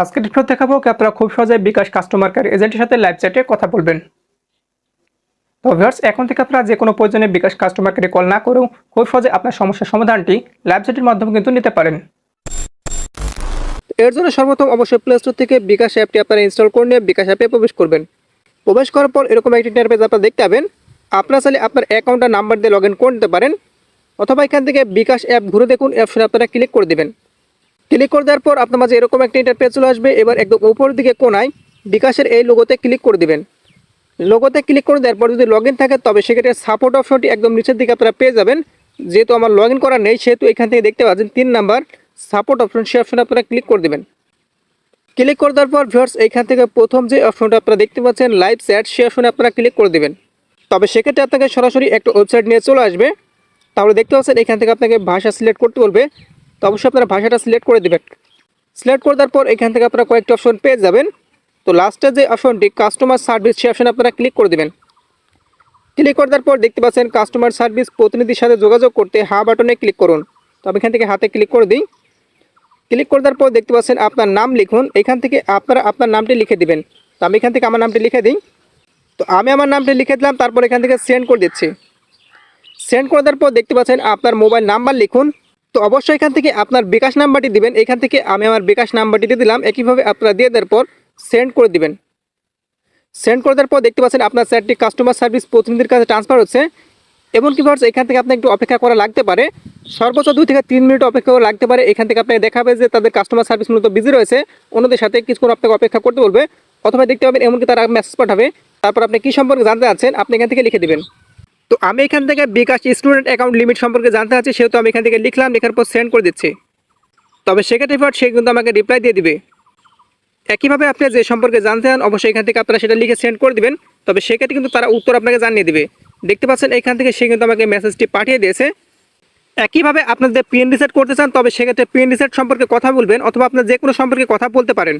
আজকের ভিডিও দেখাবো কি আপনারা খুব সহজে বিকাশ কাস্টমার কেয়ার এজেন্টের সাথে লাইভ চ্যাটে কথা বলবেন। তো ভিউয়ার্স এখন থেকে আপনারা যে কোনো প্রয়োজনে বিকাশ কাস্টমার কেয়ারে কল না করেও খুব সহজে আপনার সমস্যার সমাধানটি লাইভ চ্যাটের মাধ্যমে কিন্তু নিতে পারেন। এর জন্য সর্বপ্রথম অবশ্যই প্লে স্টোর থেকে বিকাশ অ্যাপটি আপনারা ইনস্টল করে নিয়ে বিকাশ অ্যাপে প্রবেশ করবেন। প্রবেশ করার পর এরকম একটি ইন্টারফেস আপনারা দেখতে পাবেন। আপনারা চাইলে আপনার অ্যাকাউন্টের নাম্বার দিয়ে লগ ইন করে নিতে পারেন। অথবা এখান থেকে বিকাশ অ্যাপ ঘুরে দেখুন অপশনে আপনারা ক্লিক করে দেবেন। ক্লিক করে দেওয়ার পর আপনার মাঝে এরকম একটা ইন্টারফেস চলে আসবে। এবার একদম উপরের দিকে কোনায় বিকাশের এই লোগোতে ক্লিক করে দিবেন। লোগোতে ক্লিক করে দেওয়ার পর যদি লগ থাকে, তবে সেক্ষেত্রে সাপোর্ট অপশনটি একদম নিচের দিকে আপনারা পেয়ে যাবেন। যেহেতু আমার লগ করা নেই, সেহেতু এখান থেকে দেখতে পাচ্ছেন তিন নাম্বার সাপোর্ট অপশন সেই অপশনে আপনারা ক্লিক করে দেবেন। ক্লিক করে দেওয়ার পর ভিউয়ার্স এইখান থেকে প্রথম যে অপশনটা আপনারা দেখতে পাচ্ছেন লাইভ চ্যাট সেই অপশনে আপনারা ক্লিক করে দেবেন। তবে সেক্ষেত্রে আপনাকে সরাসরি একটা ওয়েবসাইট নিয়ে চলে আসবে। তাহলে দেখতে পাচ্ছেন এখান থেকে আপনাকে ভাষা সিলেক্ট করতে বলবে। তো অবশ্যই আপনারা ভাষাটা সিলেক্ট করে দেবেন। সিলেক্ট করে দেওয়ার পর এখান থেকে আপনারা কয়েকটি অপশন পেয়ে যাবেন। তো লাস্টের যে অপশনটি কাস্টমার সার্ভিস সেই অপশনে আপনারা ক্লিক করে দেবেন। ক্লিক করে দেওয়ার পর দেখতে পাচ্ছেন কাস্টমার সার্ভিস প্রতিনিধির সাথে যোগাযোগ করতে হা বাটনে ক্লিক করুন। তো আমি এখান থেকে হাতে ক্লিক করে দিই। ক্লিক করে দেওয়ার পর দেখতে পাচ্ছেন আপনার নাম লিখুন। এখান থেকে আপনারা আপনার নামটি লিখে দিবেন। তো আমি এখান থেকে আমার নামটি লিখে দিই। তো আমি আমার নামটি লিখে দিলাম, তারপর এখান থেকে সেন্ড করে দিচ্ছি। সেন্ড করে দেওয়ার পর দেখতে পাচ্ছেন আপনার মোবাইল নাম্বার লিখুন। তো অবশ্যই এখান থেকে আপনার বিকাশ নাম্বারটি দিবেন। এখান থেকে আমি আমার বিকাশ নাম্বারটি দিয়ে দিলাম। একইভাবে আপনারা দিয়ে দেওয়ার পর সেন্ড করে দিবেন। সেন্ড করে দেওয়ার পর দেখতে পাচ্ছেন আপনার চ্যাটটি কাস্টমার সার্ভিস প্রতিনিধির কাছে ট্রান্সফার হচ্ছে। এমনকি ভার্স এখান থেকে আপনার একটু অপেক্ষা করা লাগতে পারে। সর্বোচ্চ দুই থেকে তিন মিনিট অপেক্ষা লাগতে পারে। এখান থেকে আপনাকে দেখাবে যে তাদের কাস্টমার সার্ভিস মূলত বিজি রয়েছে। অন্যদের সাথে কিছুক্ষণ আপনাকে অপেক্ষা করতে বলবে। অথবা দেখতে পাবেন এমনকি তারা মেসেজ পাঠাবে। তারপর আপনি কী সম্পর্কে জানতে চাচ্ছেন, আপনি এখান থেকে লিখে দেবেন। তো আমি এখান থেকে বিকাশ স্টুডেন্ট অ্যাকাউন্ট লিমিট সম্পর্কে জানতে চাচ্ছি, সেহেতু আমি এখান থেকে লিখলাম, লেখার পর সেন্ড করে দিচ্ছি। তবে সেক্ষেত্রে ফার্ট সে কিন্তু আমাকে রিপ্লাই দিয়ে দিবে। একইভাবে আপনি যে সম্পর্কে জানতে চান, অবশ্যই এখান থেকে আপনারা সেটা লিখে সেন্ড করে দিবেন। তবে সেক্ষেত্রে কিন্তু তারা উত্তর আপনাকে জানিয়ে দেবে। দেখতে পাচ্ছেন, এখান থেকে সে কিন্তু আমাকে মেসেজটি পাঠিয়ে দিয়েছে। একইভাবে আপনার যদি পিন রিসেট করতে চান, তবে সেক্ষেত্রে পিন রিসেট সম্পর্কে কথা বলবেন, অথবা আপনার যে কোনো সম্পর্কে কথা বলতে পারেন।